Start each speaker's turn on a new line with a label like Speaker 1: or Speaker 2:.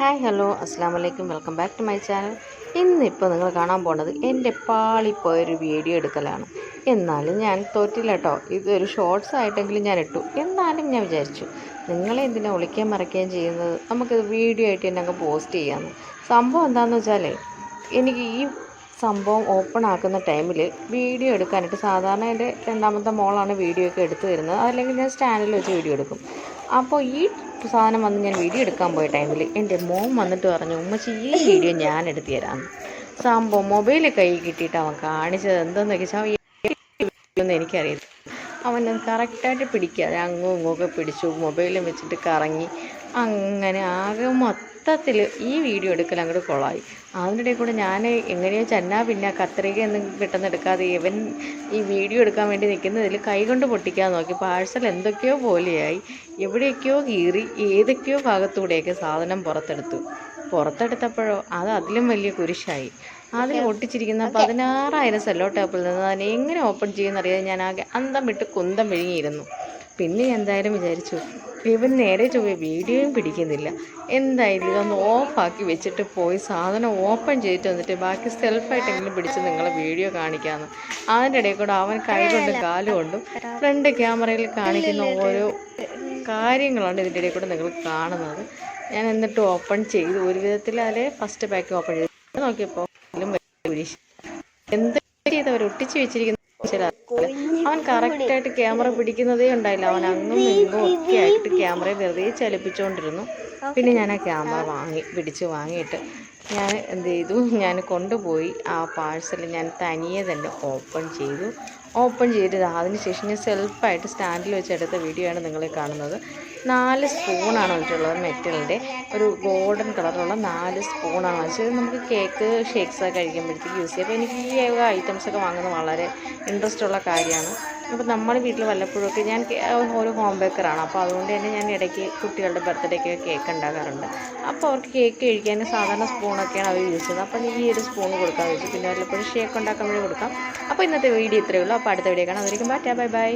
Speaker 1: Hi hello അസ്സാം വലൈക്കും welcome back to my channel. ഇന്നിപ്പോൾ നിങ്ങൾ കാണാൻ പോണത് എന്റെ പാളിപ്പോയൊരു വീഡിയോ എടുക്കലാണ്. എന്നാലും ഞാൻ തോറ്റില്ല കേട്ടോ ഇതൊരു ഷോർട്സ് ആയിട്ടെങ്കിലും ഞാൻ ഇട്ടു. എന്നാലും ഞാൻ വിചാരിച്ചു നിങ്ങളെ എന്തിനാ ഒളിക്കാൻ മറക്കുകയും ചെയ്യുന്നത്? നമുക്കിത് വീഡിയോ ആയിട്ട് തന്നെ അങ്ങ് പോസ്റ്റ് ചെയ്യാമെന്ന് സംഭവം എന്താണെന്ന് വെച്ചാലേ എനിക്ക് ഈ സംഭവം ഓപ്പൺ ആക്കുന്ന ടൈമിൽ വീഡിയോ എടുക്കാനായിട്ട് സാധാരണ എന്റെ രണ്ടാമത്തെ മോളാണ് വീഡിയോ ഒക്കെ എടുത്തു തരുന്നത്. അല്ലെങ്കിൽ ഞാൻ സ്റ്റാൻഡിൽ വെച്ച് വീഡിയോ എടുക്കും. അപ്പോൾ ഈ സാധനം വന്ന് ഞാൻ വീഡിയോ എടുക്കാൻ പോയ ടൈമിൽ എന്റെ മോൻ വന്നിട്ട് പറഞ്ഞു ഉമ്മച്ചി ഈ വീഡിയോ ഞാൻ എടുത്തു തരാമെന്ന് സംഭവം മൊബൈൽ കൈ കിട്ടിയിട്ട് അവൻ കാണിച്ചത് എന്തെന്ന് വെച്ചാൽ ഒന്നും എനിക്കറിയില്ല അവൻ കറക്റ്റായിട്ട് പിടിക്കാതെ അങ്ങും ഇങ്ങോക്കെ പിടിച്ചു മൊബൈലും വെച്ചിട്ട് കറങ്ങി. അങ്ങനെ ആകെ മൊത്തത്തിൽ ഈ വീഡിയോ എടുക്കൽ അങ്ങോട്ട് കൊളായി. അതിനിടയിൽ കൂടെ ഞാൻ എങ്ങനെയോ ചെന്നാ പിന്നെ കത്രികയൊന്നും കിട്ടുന്നെടുക്കാതെ ഇവൻ ഈ വീഡിയോ എടുക്കാൻ വേണ്ടി നിൽക്കുന്നതിൽ കൈകൊണ്ട് പൊട്ടിക്കാൻ നോക്കി. പാഴ്സൽ എന്തൊക്കെയോ പോലെയായി. എവിടെയൊക്കെയോ കീറി ഏതൊക്കെയോ ഭാഗത്തൂടെയൊക്കെ സാധനം പുറത്തെടുത്തു. പുറത്തെടുത്തപ്പോഴോ അത് അതിലും വലിയ കുരിശായി. അതിൽ ഒട്ടിച്ചിരിക്കുന്ന പതിനാറായിരം സെല്ലോ ടേപ്പിൽ നിന്ന് അതിനെ എങ്ങനെ ഓപ്പൺ ചെയ്യുമെന്നറിയാതെ ഞാൻ ആകെ അന്തം വിട്ട് കുന്തം വിഴുങ്ങിയിരുന്നു. പിന്നെ എന്തായാലും വിചാരിച്ചു. ഇവൻ നേരെ ചൊവ്വേ വീഡിയോയും പിടിക്കുന്നില്ല. എന്തായാലും ഇതൊന്ന് ഓഫാക്കി വെച്ചിട്ട് പോയി സാധനം ഓപ്പൺ ചെയ്തിട്ട് വന്നിട്ട് ബാക്കി സെൽഫായിട്ടെങ്കിലും പിടിച്ച് നിങ്ങളെ വീഡിയോ കാണിക്കാമെന്ന് അതിന്റെ ഇടയിൽ കൂടെ അവൻ കൈ കൊണ്ടും കാൽ കൊണ്ടും ഫ്രണ്ട് ക്യാമറയിൽ കാണിക്കുന്ന ഓരോ കാര്യങ്ങളാണ് ഇതിന്റെ ഇടയിൽ കൂടെ നിങ്ങൾ കാണുന്നത്. ഞാൻ എന്നിട്ട് ഓപ്പൺ ചെയ്തു ഒരു വിധത്തിൽ അതിലെ ഫസ്റ്റ് പാക്ക് ഓപ്പൺ ചെയ്തു നോക്കിയപ്പോൾ എന്താ ചെയ്ത് അവർ ഒട്ടിച്ച് വെച്ചിരിക്കുന്ന കുരിശിലാ. അവൻ കറക്റ്റായിട്ട് ക്യാമറ പിടിക്കുന്നതേ ഉണ്ടായില്ല. അവൻ അങ്ങും ഇങ്ങും ഒക്കെ ആയിട്ട് ക്യാമറയെ വെറുതെ ചലിപ്പിച്ചുകൊണ്ടിരുന്നു പിന്നെ ഞാൻ ആ ക്യാമറ വാങ്ങി പിടിച്ച് വാങ്ങിയിട്ട് ഞാൻ എന്ത് ചെയ്തു? ഞാൻ കൊണ്ടുപോയി ആ പാഴ്സൽ ഞാൻ തനിയെ തന്നെ ഓപ്പൺ ചെയ്തു. ഓപ്പൺ ചെയ്തത് അതിനുശേഷം ഞാൻ സെൽഫായിട്ട് സ്റ്റാൻഡിൽ വെച്ചെടുത്ത വീഡിയോ ആണ് നിങ്ങൾ കാണുന്നത്. നാല് സ്പൂണാണ് വെച്ചിട്ടുള്ളത് മെറ്റലിന്റെ. ഒരു ഗോൾഡൻ കളറുള്ള നാല് സ്പൂണാണ് വെച്ചത്. നമുക്ക് കേക്ക് ഷേക്സ് കഴിക്കുമ്പോഴത്തേക്ക് യൂസ് ചെയ്യാം. അപ്പോൾ എനിക്ക് ഈ ഐറ്റംസ് ഒക്കെ വാങ്ങുന്നത് വളരെ ഇൻട്രസ്റ്റ് ഉള്ള കാര്യമാണ്. അപ്പോൾ നമ്മുടെ വീട്ടിൽ വല്ലപ്പോഴൊക്കെ ഞാൻ ഒരു ഹോം ബേക്കറാണ് അപ്പോൾ അതുകൊണ്ട് തന്നെ ഞാൻ ഇടയ്ക്ക് കുട്ടികളുടെ ബർത്ത്ഡേക്ക് കേക്ക് ഉണ്ടാക്കാറുണ്ട്. അപ്പോൾ അവർക്ക് കേക്ക് കഴിക്കാൻ സാധാരണ സ്പൂണൊക്കെയാണ് അവർ യൂസ് ചെയ്യുന്നത്. അപ്പോൾ ഈ ഒരു സ്പൂൺ കൊടുക്കാമെന്ന് വെച്ചു. പിന്നെ വല്ലപ്പോഴും ഷേക്ക് ഉണ്ടാക്കാൻ വേണ്ടി കൊടുക്കാം. അപ്പോൾ ഇന്നത്തെ വീഡിയോ ഇത്രയേ ഉള്ളൂ. അപ്പോൾ അടുത്ത വീഡിയോ കാണാം അതായിരിക്കും ബൈ ബൈ.